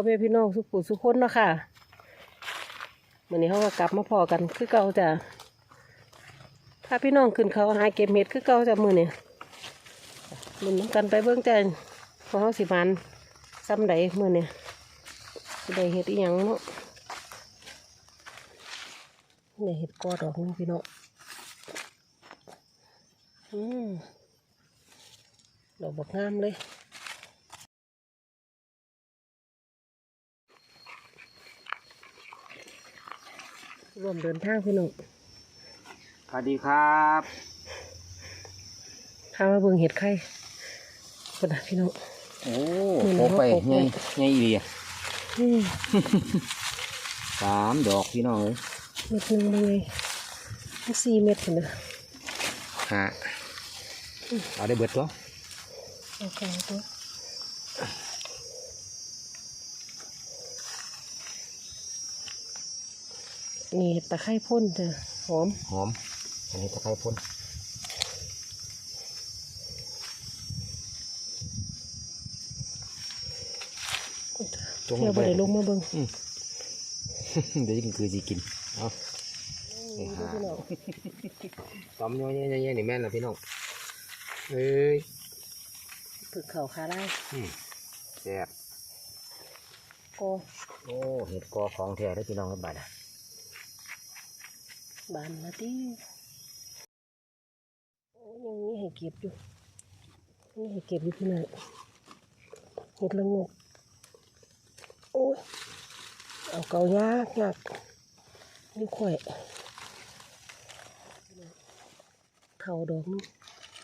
อแม่พี่น้องสุขุสุขคนเนาะค่ะวันนี้เขาก็กลับมาพอกันคือเก่าจ้ะพาพี่น้องขึ้นเขาหาเก็บเห็ดคือเก่าจ้ะมือเนี่ยมันำกันไปเบิ่งใจพอเขาสิมันซ้ำใดมือเนี่ยได้เห็ดอีหยังเนาะได้เห็ดกอดอกนึงพี่น้องอืมดอกบักงามเลย ร่วมเดินทางพี่น้องสวัสดีครับพามาเบิ่งเห็ดไข่คนน่ะพี่น้อง โอ้นี่นะโคไปโคไปไงไงอีเดียอืมสามดอกพี่น้องเอ้ยเม็ดหนึ่งเลยทั้งสี่เม็ดเห็นไหมฮะเอาได้เบิดตัวเอาแกงตัว นี่เห็ดตะไคร่พ่นจ้ะหอม หอม อันนี้ตะไคร้พ่นเที่ยวบ่ได้ลงมาเบิ่งเดี๋ยวจะกินคือจีกิน เอาไปหาพี่น้องตอมย่อยๆๆๆนี่แม่นละพี่น้อง เอ้ยฝึกเข่าขาไล่อืมแซ่บก็โอ้ เห็ดกอของแท้ได้อพี่น้องครับบัดอะ บานนะที่โอ้ยังมีให้เก็บอยู่นี่ให้เก็บอยู่พี่น้องเห็ดละงกโอ้ยเอาเกายากยากนี่ข่อยเท่าดอกนึง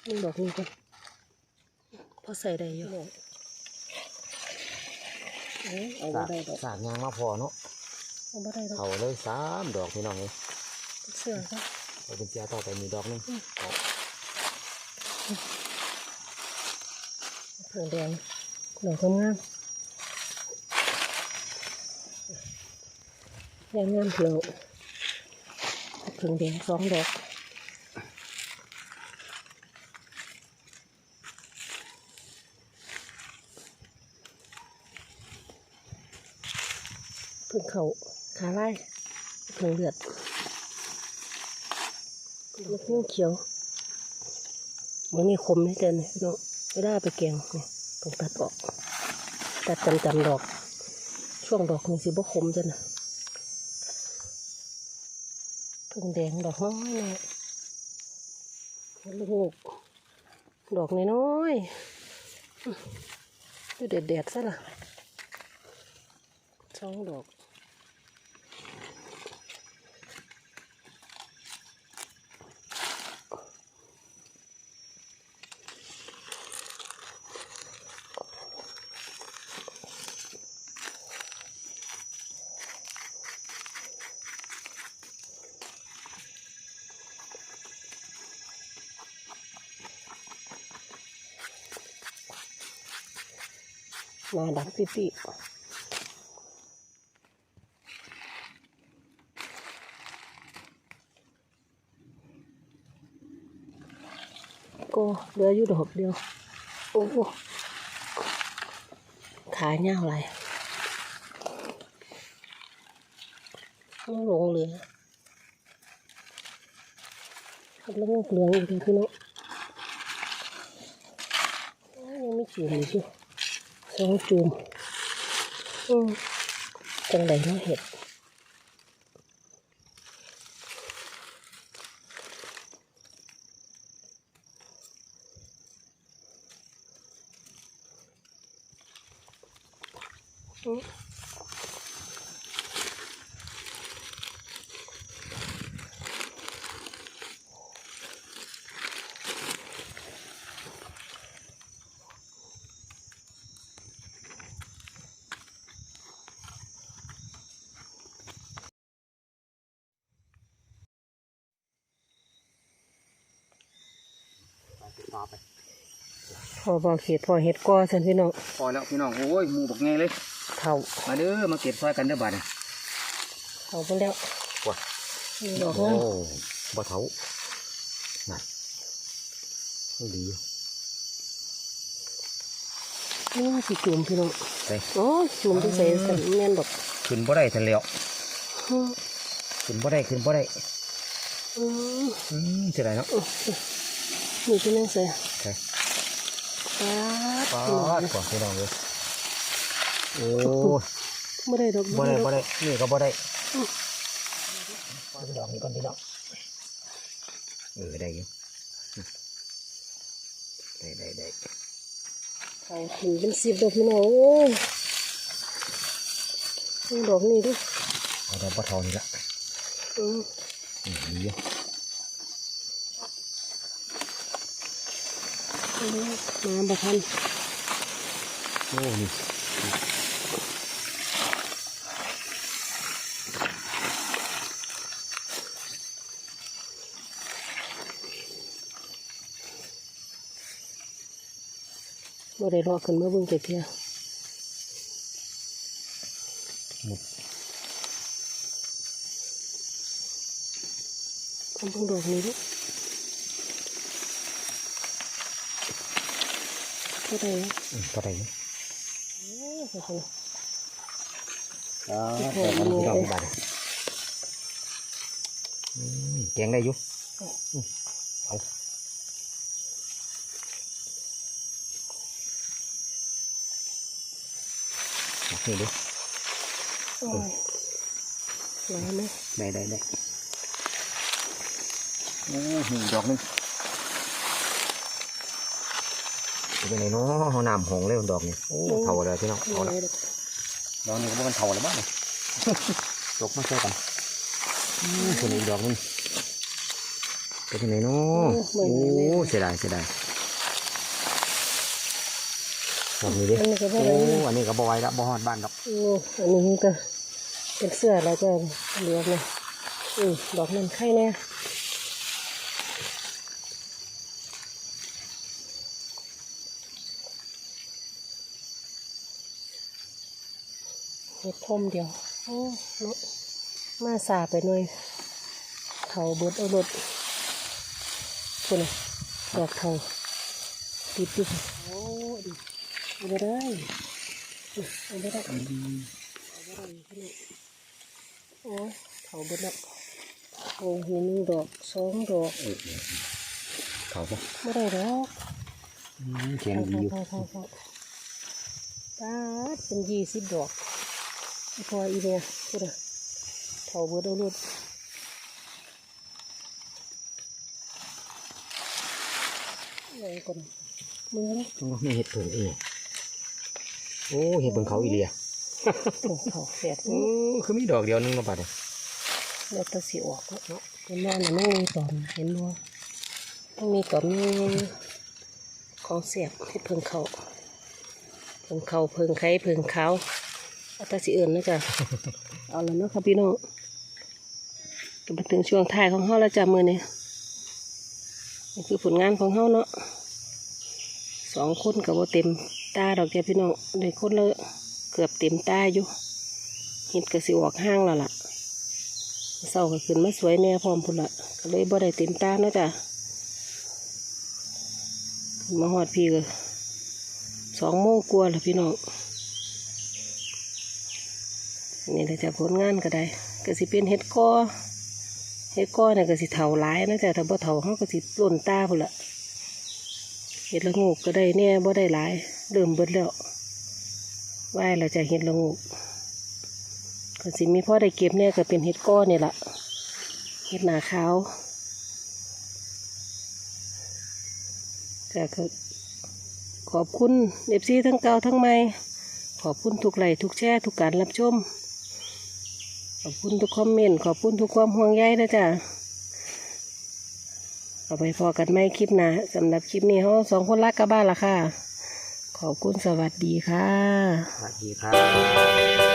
นี่ดอกนี้กันพอใส่ได้อยู่เอ้ยเอาบ่สากได้ดอกสากยางมาพอเนาะเอาบ่ได้ดอกเขาเลยสามดอกพี่น้องเลยเสื้อก็เอาเป็นเสียต่อไปมีดอกหนึงเอาเผือแดงดอกงามๆแดงงามเผือกเผือแดงสองดอกเผือเขาขาไล่เผือเลือด ลูกนิ้วเขียวมันมีคมนี่เกินเนาะไม่ได้เอาไปแกงเนี่ยต้องตัดออก ตัดจำจำดอก ช่วงดอกนี่สิบ่คมจ้ะนะพึ่งแดงดอกน้อยเนี่ยลูกดอกน้อยๆดูเด็ดเด็ดๆซะล่ะสองดอก หน้าดำปิปิก็เหลืออยู่ดอกเดียวโอ้โหขาเสองจูมอืมจังไดเนาะเห็ดอืม พอบอกเห็ดพอเห็ดก้อสันพี่น้องพอแล้วพี่น้องโอ้ยหมูบักไงเลยเท่ามาเด้อมาเก็บซอยกันเด้อบัดนี้เท่าไปแล้วว้านี่ดอกโอ้งามบ่เถานั่นไม่ดีนี่มันสิจุ่มพี่น้องไปโอ้ยจุ่มที่ใส่สันแม่นดอกขึ้นบ่ได้ทันแล้วอืมขึ้นบ่ได้ขึ้นบ่ได้อืมอืมเสียดายเนาะ นี่ที่นั่งใส่ใช่ป๊าดปาพี่น้องดก่อนพี่น้องเลยโอ้บ่ได้ดอกบ่ได้บ่ได้ได้นี่ก็บ่ได้ปล่อยไปดอกนี้ก่อนพี่น้องเออได้อยู่ได้ได้ได้เขาถึงเป็นสิบดอกพี่น้องโอ้ยนี่ดอกนี่ดิเอาดอกปลาทองนี่ละอืมอืมดีอยู่ มาบ่ทันโอ้นี่บ่ได้รอขึ้นมาเบิ่งจักเที่ยหมุดเอาเบิ่งดอกนี้ดิเท่าไหร่อะอืมก็ได้อยู่โอ้ยขอบคุณอ่าแต่มันพี่น้องที่บ้านอืมแกงได้อยู่อืมเอาเอานี่ดูโอ้ยหลายไหมได้ได้ได้โอ้หนึ่งดอกหนึง เป็นไงเนาะเอาน้ำหงเลยดอกนี่โอ้เท่าเลยพี่น้องหเอาลาละยดอกดอกนี้ก็บ่มันเท่าแล้วบ้างเนี่ยดอกมาใช่กันอืมเป็นอีกดอกหนึงเป็นยังไงเนาะโอ้เสียดายเสียดายดอกนี้ดิอันนี้ก็บ่โอ้ได้นะอันนี้ก็บอยละบ่ฮอดบ้านดอกโอ้อันนี้ก็เป็นเสื้อแล้วก็เหลือเลยอืมดอกนั้นไข่แน่ เห็ดพรมเดียว โอ้เนาะมาสาไปหน่อยเถาเบิดเอารถคุณน่ะดอกเถาติดอยู่โอ้ดิเอาไปได้เอาไปได้เอาบ่ได้พี่น้องโอ้ยเผาเบิดแล้วโอ้ยหนึ่งดอกสองดอกเออเออเท่าปะไม่ได้ดอกเขียงดีอยู่เผาเผาเผาตาดเป็นยี่สิบดอกอี พออีเนี่ยพูดอะเผาเบิดเอาลูกอะไรก่อนมึงนะโอ้ไม่เห็ดเผิงเองโอ้เห็ดเบิ่งเขาอีเลียโอ้เผาแฝดโอ้คือมีดอกเดียวนึงมาปัดเลยแล้วแตัวสีออกเนาะเป็นนอนน่ะไม่มีตอมเห็นบ่ต้องมีตอมนี่ของเสียบให้เพิ่งเขาเพิ่งเขาเพิ่งไข่เพิ่งเขาเอาแตาสีอื่นนะจ๊ะเอาแล้วเนาะครับพี่น้องก็มาถึงช่วงท้ายของเฮาแล้วจ้ะมือนี้นี่คือผลงานของเฮาเนาะสองคนกับว่าเต็มตาดอกจ้ะพี่น้องได้คนละเกือบเต็มตาอยู่เห็ดก็สิออกห้างแล้วล่ะเศร้าก็ขึ้นมาสวยแน่พร้อมพุ่นละก็เลยบ่ได้เต็มตาเนาะจ้ะขึ้นมาหอดพี่ก็สองโมงกว่าแล้วพี่น้อง นี่แหละจ้ะผลงานก็ได้ก็สิเป็นเห็ดก้อเห็ดก้อเนี่ยก็สิเถาหลายนะจ้ะถ้าบ่เถาเขาก็สิหล่นตาพุ่นละเห็ดละงูกก็ได้แน่บ่ได้หลายเริ่มเบิดแล้วไหวแล้วจ้ะเห็ดละงูกก็สิมีพ่อได้เก็บเนี่ยก็เป็นเห็ดก้อนนี่แหละเห็ดหนาขาวก็ก็ขอบคุณเอฟซีทั้งเก่าทั้งใหม่ขอบคุณทุกไลทุกแชร์ทุกการรับชม อบคุณทุกคอมเมนต์ขอบคุณทุกความห่วงใยนะจ๊ะเอาไปพอกันไหมคลิปหนะสำหรับคลิปนี้เขาสองคนรักกับบ้านละค่ะ ขอบคุณสวัสดีค่ะ สวัสดีครับ